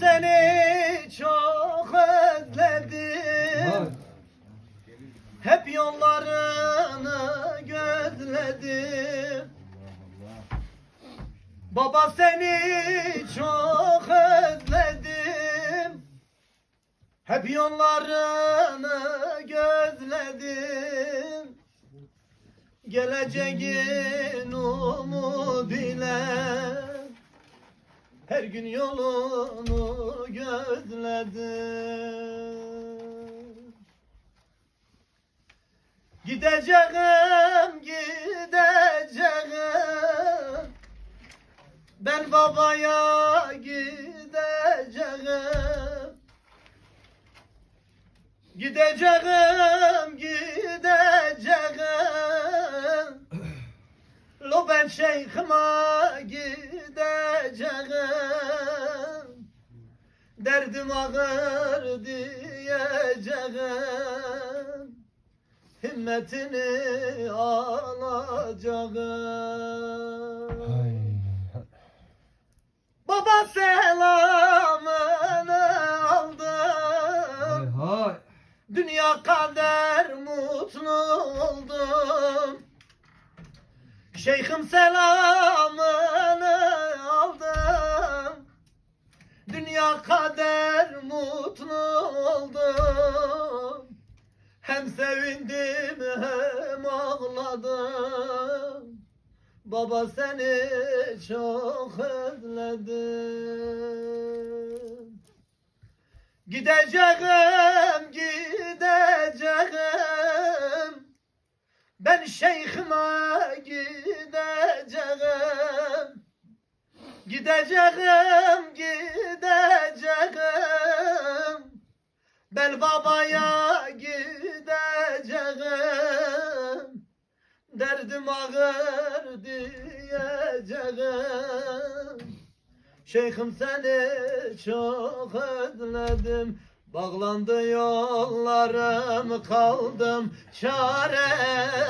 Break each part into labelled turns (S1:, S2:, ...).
S1: seni çok özledim. Hep yollarını gözledim. Baba seni çok özledim. Hep yollarını gözledim. Geleceğin umuduyla Her gün yolunu gözledim. Gideceğim, gideceğim. Ben babaya gideceğim. Gideceğim, gideceğim. Lo ben şeyhime Derdim ağır diyeceğim. Himmetini alacağım. Baba selamını aldım.
S2: Hay
S1: Dünya kadar mutlu oldum. Şeyhim selamını Kadar mutlu oldum. Hem sevindim hem ağladım. Baba seni çok özledim. Gideceğim, gideceğim. Ben şeyhime Gideceğim, gideceğim. Ben babaya gideceğim. Derdim ağır diyeceğim. Şeyhim seni çok özledim. Bağlandı yollarım kaldım çaresiz.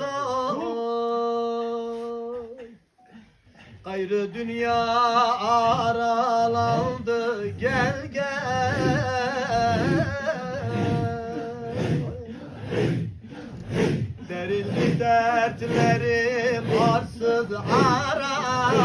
S1: Oy Gayrı dünya aralandı. Gel gel. Derildi dertlerim arsız arasız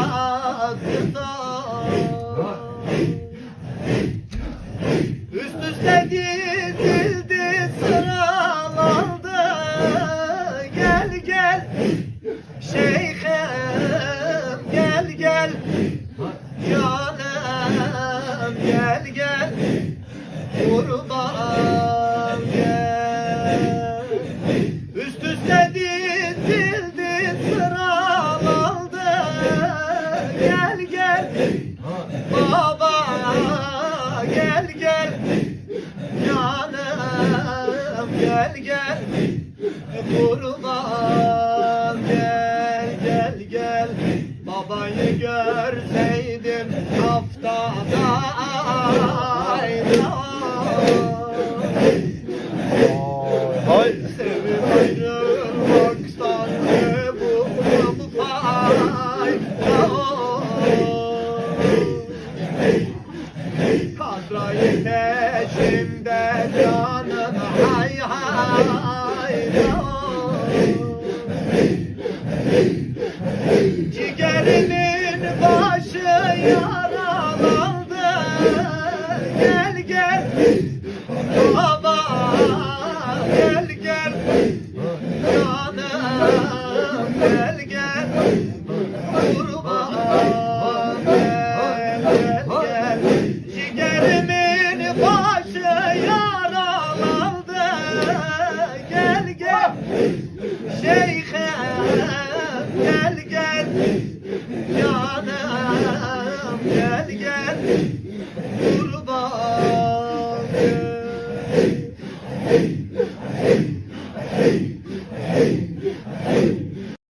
S1: Üst üste dizildi sıralandı. Gel gel. Baba gel gel. Canım gel gel. Kurban gel gel gel. Babayı görseydim haftada ayda peşimde canım hay hay Ciğerimin başı yaralandı